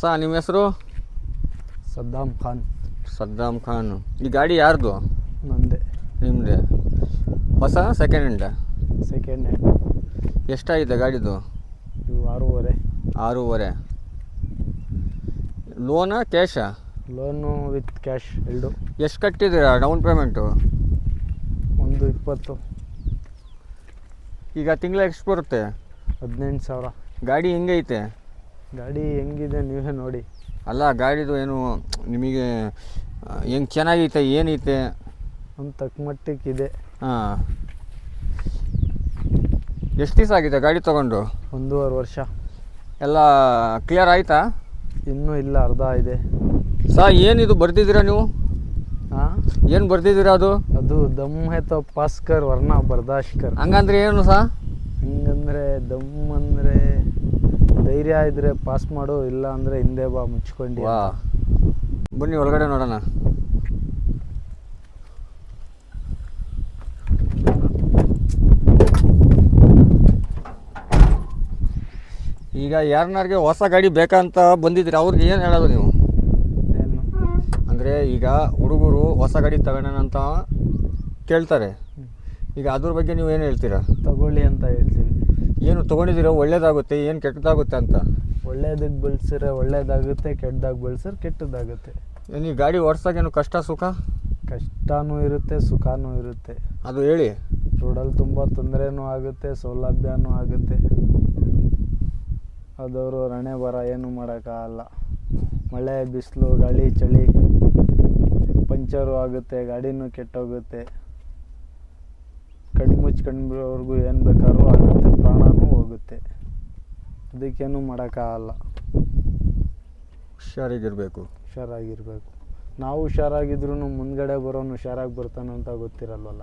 ಸಾ ನಿಮ್ಮ ಹೆಸರು? ಸದ್ದಾಮ್ ಖಾನ್. ಸದ್ದಾಮ್ ಖಾನ್. ಈ ಗಾಡಿ ಯಾರ್ದು? ನಂದೆ ನಿಮ್ಮದೇ ಹೊಸ ಸೆಕೆಂಡ್ ಹ್ಯಾಂಡ ಸೆಕೆಂಡ್ ಹ್ಯಾಂಡ್ ಎಷ್ಟಾಗಿದೆ ಗಾಡಿದು? ಇದು ಆರೂವರೆ. ಆರೂವರೆ. ಲೋನಾ ಕ್ಯಾಶಾ ಲೋನು ವಿತ್ ಕ್ಯಾಶ್ ಎರಡು. ಎಷ್ಟು ಕಟ್ಟಿದ್ದೀರಾ ಡೌನ್ ಪೇಮೆಂಟು ಒಂದು ಇಪ್ಪತ್ತು. ಈಗ ತಿಂಗಳ ಎಷ್ಟು ಬರುತ್ತೆ? ಹದಿನೆಂಟು ಸಾವಿರ. ಗಾಡಿ ಹೆಂಗೈತೆ? ಗಾಡಿ ಹೆಂಗಿದೆ ನೀವೇ ನೋಡಿ. ಅಲ್ಲ ಗಾಡಿದು ಏನು ನಿಮಗೆ ಹೆಂಗೆ ಚೆನ್ನಾಗೈತೆ ಏನೈತೆ? ಒಂದು ತಕ್ಕ ಮಟ್ಟಕ್ಕಿದೆ ಇದೆ. ಹಾಂ. ಎಷ್ಟು ದಿವಸ ಆಗಿದೆ ಗಾಡಿ ತೊಗೊಂಡು? ಒಂದೂವರೆ ವರ್ಷ. ಎಲ್ಲ ಕ್ಲಿಯರ್ ಆಯಿತಾ? ಇನ್ನೂ ಇಲ್ಲ ಅರ್ಧ ಇದೆ. ಸಾ ಏನಿದು ಬರ್ತಿದ್ದೀರಾ ನೀವು? ಹಾಂ ಏನು ಬರ್ತಿದ್ದೀರಾ ಅದು? ಅದು ದಮ್ ಹೆತ ಪಾಸ್ಕರ್ ವರ್ಣ ಬರ್ದಾಶ್ಕರ್. ಹಂಗಂದ್ರೆ ಏನು ಸಾ? ಹಂಗಂದ್ರೆ ದಮ್ ಅಂದರೆ ಧೈರ್ಯ ಇದ್ರೆ ಪಾಸ್ ಮಾಡು ಇಲ್ಲ ಅಂದ್ರೆ ಹಿಂದೆ ಬಾ ಮುಚ್ಕೊಂಡು ವಾ. ಬನ್ನಿ ಒಳಗಡೆ ನೋಡೋಣ. ಈಗ ಯಾರನ್ನಾರಿಗೆ ಹೊಸ ಗಾಡಿ ಬೇಕಂತ ಬಂದಿದ್ರಿ ಅವ್ರಿಗೆ ಏನು ಹೇಳೋದು ನೀವು? ಏನು? ಅಂದರೆ ಈಗ ಹುಡುಗರು ಹೊಸ ಗಾಡಿ ತಗೊಳ್ಳೋಣ ಅಂತ ಕೇಳ್ತಾರೆ. ಈಗ ಅದ್ರ ಬಗ್ಗೆ ನೀವು ಏನು ಹೇಳ್ತೀರಾ? ತಗೊಳ್ಳಿ ಅಂತ ಹೇಳ್ತೀವಿ. ಏನು ತೊಗೊಂಡಿದ್ದೀರೋ? ಒಳ್ಳೇದಾಗುತ್ತೆ ಏನು ಕೆಟ್ಟದಾಗುತ್ತೆ ಅಂತ? ಒಳ್ಳೇದಕ್ಕೆ ಬಳಸಿದ್ರೆ ಒಳ್ಳೇದಾಗುತ್ತೆ ಕೆಟ್ಟದಾಗ ಬಳಸಿದ್ರೆ ಕೆಟ್ಟದಾಗುತ್ತೆ. ಈ ಗಾಡಿ ಓಡಿಸೋಕೇನು ಕಷ್ಟ ಸುಖ? ಕಷ್ಟನೂ ಇರುತ್ತೆ ಸುಖನೂ ಇರುತ್ತೆ. ಅದು ಹೇಳಿ. ರೋಡಲ್ಲಿ ತುಂಬ ತೊಂದರೆನೂ ಆಗುತ್ತೆ ಸೌಲಭ್ಯನೂ ಆಗುತ್ತೆ. ಅದವರು ರಣೆ ಬರ ಏನು ಮಾಡೋಕ್ಕಾಗಲ್ಲ. ಮಳೆ ಬಿಸಿಲು ಗಾಳಿ ಚಳಿ ಪಂಚರು ಆಗುತ್ತೆ ಗಾಡಿನೂ ಕೆಟ್ಟೋಗುತ್ತೆ. ಕಣ್ಣು ಮುಚ್ಚಿ ಕಣ್ಬಿಡೋರ್ಗು ಏನು ಬೇಕಾದ್ರೂ ಆಗುತ್ತೆ ಪ್ರಾಣವೂ ಹೋಗುತ್ತೆ. ಅದಕ್ಕೇನು ಮಾಡೋಕ್ಕಾಗಲ್ಲ. ಹುಷಾರಾಗಿರಬೇಕು. ಹುಷಾರಾಗಿರಬೇಕು. ನಾವು ಹುಷಾರಾಗಿದ್ರೂ ಮುಂದ್ಗಡೆ ಬರೋನು ಹುಷಾರಾಗಿ ಬರ್ತಾನೆ ಅಂತ ಗೊತ್ತಿರಲ್ವಲ್ಲ.